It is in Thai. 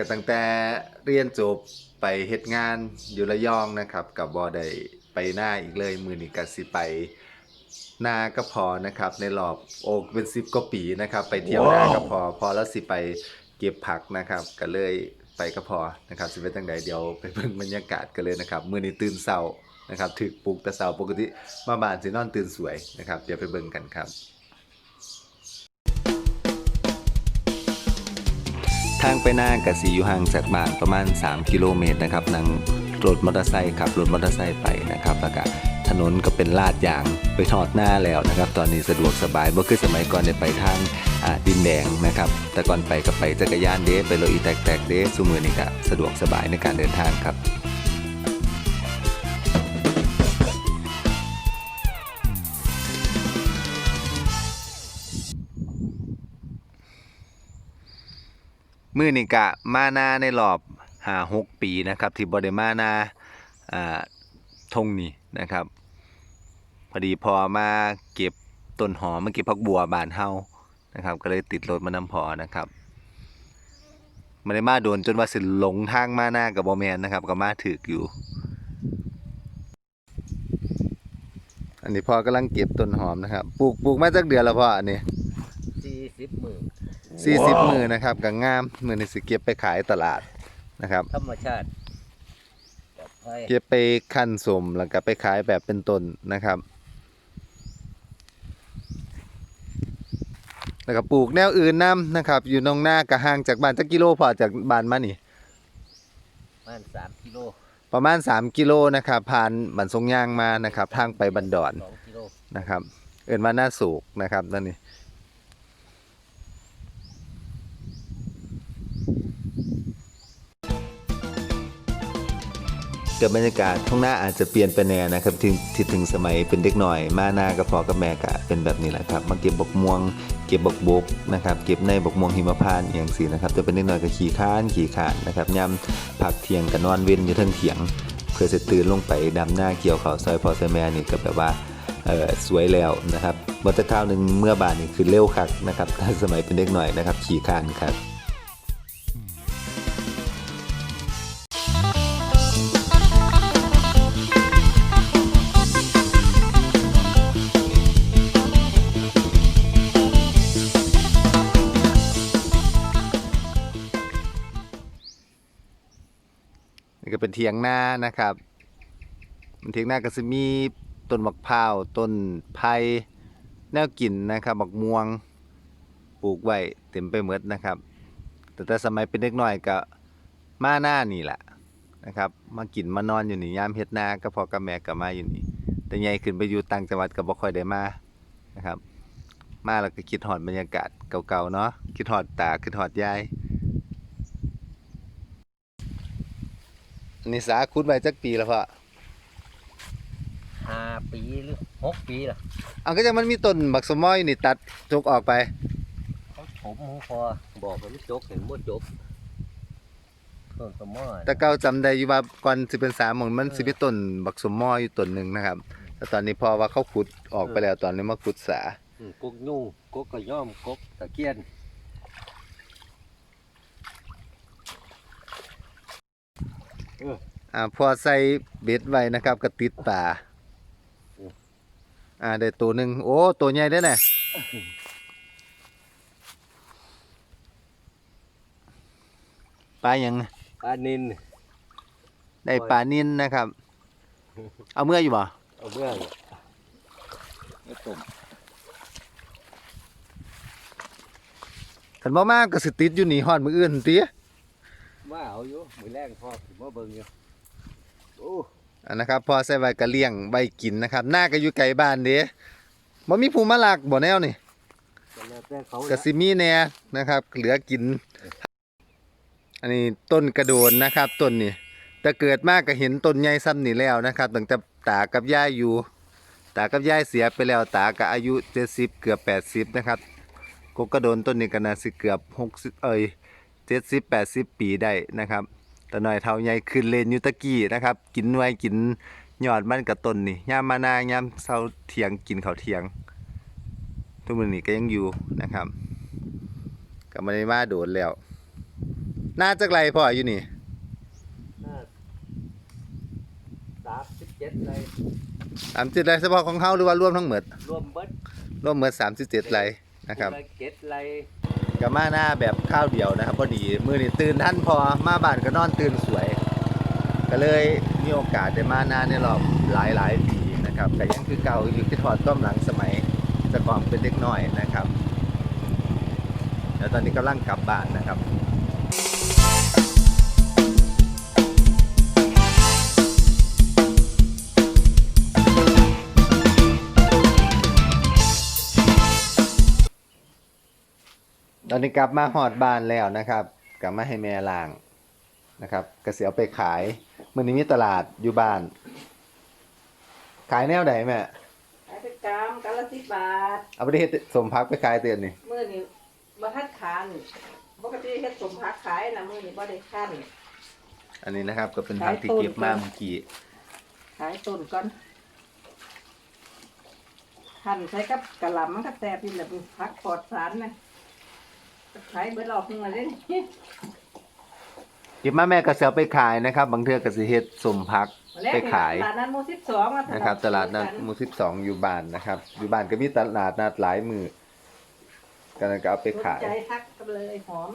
ก็ตั้งแต่เรียนจบไปเฮ็ดงานอยู่ระยองนะครับกับบ่ได้ไปหน้าอีกเลยมือนี้ก็สิไปหน้าก็พอนะครับในรอบโอ้เป็น10กว่าปีนะครับ ไปเที่ยวหน้าก็พอพอแล้วสิไปเก็บผักนะครับก็เลยไปก็พอนะครับสิเป็นจังใดเดี๋ยวไปเบิ่งบรรยากาศกันเลยนะครับมื้อนี้ตื่นเช้านะครับถึกปลุกแต่เช้าปกติมาบ้านสินอนตื่นสวยนะครับเดี๋ยวไปเบิ่งกันครับ ทางไปหน้ากะสีอยู่ห่างจากบ้านประมาณ 3 กิโลเมตรนะครับนั่งรถมอเตอร์ไซค์ขับรถมอเตอร์ไซค์ไปนะครับแล้วก็ถนนก็เป็นลาดยางไปทอดหน้าแล้วนะครับ ตอนนี้สะดวกสบายเมื่อคือสมัยก่อนเนี่ยไปทางอ่าดินแดงนะครับ แต่ก่อนไปก็ไปจักรยานเด้ไปรถอีแตกๆเด้สมือนี้ก็สะดวกสบายในการเดินทางครับ มือนี่กะมานาในรอบหาหกปีนะครับที่บริมานาอ่าทงนี้นะครับ พอดีพอมาเก็บต้นหอมมาเก็บพักบัวบานเฮานะครับ ก็เลยติดรถมานำพอนะครับมาได้มาโดนจนว่าสิหลงทางมาหน้ากับบอแมนนะครับ ก็มาถึกอยู่ อันนี้พ่อกำลังเก็บต้นหอมนะครับ ปลูกปลูกมาจากเดือนแล้วพ่ออันนี้สี่สิบหมื่น สี่สิบมือนะครับก็งามมือนี่สิเก็บไปขายตลาดนะครับ ธรรมชาติปลอดภัยเก็บไปขั้นสมแล้วก็ไปขายแบบเป็นต้นนะครับ แล้วก็ปลูกแนวอื่นนํนะครับ อยู่นองหน้ากะห่างจากบ้านจักกิโลพอจากบ้านมานี่ ประมาณสามกิโลประมาณ 3 กิโลนะครับผ่านบันทรงยางมานะครับ ทางไปบันดอนสองกิโลนะครับ เอินว่าหน้าสูกนะครับนั่นนี่ กิดบรรยากาศท้องหน้าอาจจะเปลี่ยนไปแน่นะครับถึงที่ถึงสมัยเป็นเด็กหน่อย มาหน้ากับพอกับแม่กะเป็นแบบนี้แหละครับมาเก็บบกม่วง เก็บบกบกนะครับเก็บในบกม่วงหิมพานต์อย่างสีนะครับจะเป็นเด็กหน่อยก็ขี่ข้านขี่ขานนะครับย่ำผักเทียงกับนอนเว้นอยู่ทั้งเถียง เพื่อจะตื่นลงไปดำหน้าเกี่ยวเขาซอยพอซอยแม่นี่ก็แบบว่าสวยแล้วนะครับวัตะข้าวหนึ่งเมื่อบานนี่คือเร็วคักนะครับถ้าสมัยเป็นเด็กหน่อยนะครับขี่ข้านครับ นี่ก็เป็นเทียงหน้านะครับมันเทียงหน้าก็จะมีต้นมะพร้าวต้นไผ่แนวกินนะครับบักม่วงปลูกไว้เต็มไปหมดนะครับ แต่แต่สมัยเป็นเด็กน้อยก็มาหน้านี่แหละนะครับ มากินมานอนอยู่นี่ยามเฮ็ดนาก็พอกับแม่ก็มาอยู่นี่แต่ใหญ่ขึ้นไปอยู่ต่างจังหวัดก็บ่ค่อยได้มานะครับ มาแล้วก็คิดฮอดบรรยากาศเก่าๆเนาะคิดฮอดตาคิดฮอดยาย นนี้สาคุดไว้จักปีแล้วพ่อห้าปีหรือหกปีล่ะเอาก็จะมันมีต้นบักสมอยนี่ตัดจกออกไปเขาผมหมูพอบอกว่ามันจกเห็นบ่จกต้นสมอแต่เก่าจำได้อยู่ว่าก่อนสิเป็นสามหมองมันสิมีต้นบักสมอยอยู่ต้นหนึ่งนะครับแต่ตอนนี้พอว่าเขาขุดออกไปแล้วตอนนี้มาขุดสา อืมกกยุ่งกกกระย่อมกกตะเกียน อ่าพอใส่เบ็ดไว้นะครับก็ติดป่าอ่าได้ตัวหนึ่งโอ้ตัวใหญ่ได้อน่ะปลาหยังปลานินได้ปลานิ่นนะครับ เอาเมื่ออยู่บ่เอาเบื้องไม่ต้มขันบ่มากก็สิติดอยู่นี่ฮอดมืออื่นติ มาเอาอยู่มือแรงพอถึงมาเบิ่งอยู่โอ้อันนะครับพอใส่ไว้ก็เลี้ยงใบกินนะครับ หน้าก็อยู่ไกลบ้านเด้บ่มีผู้มาลักบ่แนวนี่ก็แล้วแต่เขาก็สิมีแน่นะครับ เหลือกิน อันนี้ต้นกระโดนนะครับต้นนี่แต่เกิดมากก็เห็นต้นใหญ่ซ้ำนี่แล้วนะครับตั้งแต่ตากับยายอยู่ ตากับยายเสียไปแล้วตาก็อายุ70เกือบ80นะครับกกกระโดนต้นนี้ก็น่าสิเกือบ60เอ้ย 70 80ปีได้นะครับแต่น้อยเท่าใหญ่ขึ้นเลนอยู่ตะกี้นะครับ กินไว้กินยอดมันกับต้นนี่ยามมานายามเช้าเที่ยงกินข้าวเที่ยง ทุกมื้อนี้ก็ยังอยู่นะครับก็ไม่ได้มาโดนแล้วน่าจักไรพ่ออยู่นี่น่าสามสิบเจ็ดไรสามสิบไรเฉพาะของเฮาหรือว่ารวมทั้งหมดรวมเบิดรวมหมดสามสิบเจ็ดไรนะครับละเจ็ดไร ก็มาหน้าแบบข้าวเดียวนะครับพอดีมือนี่ตื่นท่านพอมาบ้านก็นอนตื่นสวย ก็เลยมีโอกาสได้มาหน้าในรอบหลายหลายปีนะครับแต่ยังคือเก่าอยู่ที่ถอดต้อมหลังสมัยจะก่อนเป็นเล็กน้อยนะครับแล้วตอนนี้กำลังกลับบ้านนะครับ ตอนนี้กลับมาหอดบ้านแล้วนะครับ กลับมาให้แม่ล้างนะครับก็เสียเอาไปขายมื่อนี้มีตลาดอยู่บ้าน ขายแนวไหนแม่ขายเป็นกรัมกรัมละสิบบาท เอาไปเฮ็ดสมพักไปขายเตือนนี่มื้อนี้บ่ทัดขานปกติเฮ็ดสมผักขายนะมื้อนี้บ่ได้คันอันนี้นะครับ ก็เป็นพักที่เก็บมาเมื่อกี้ขายต้นก่อนคันใช้กับกะหล่ำมันก็แซ่บอยู่แหละเป็นผักปลอดสารนะ ขายเบิดรอบนึงละเด้นี่เก็บมาแม่ก็เสียเอาไปขายนะครับ บางเทื่อก็สิเฮ็ดสมพักไปขายตลาดนัดหมู่12มาตลาดนะครับ ตลาดนัดหมู่สิบสองอยู่บ้านนะครับ อยู่บ้านก็มีตลาดนัดหลายมือกันก็เอาไปสนขายใจทักกันเลยหอม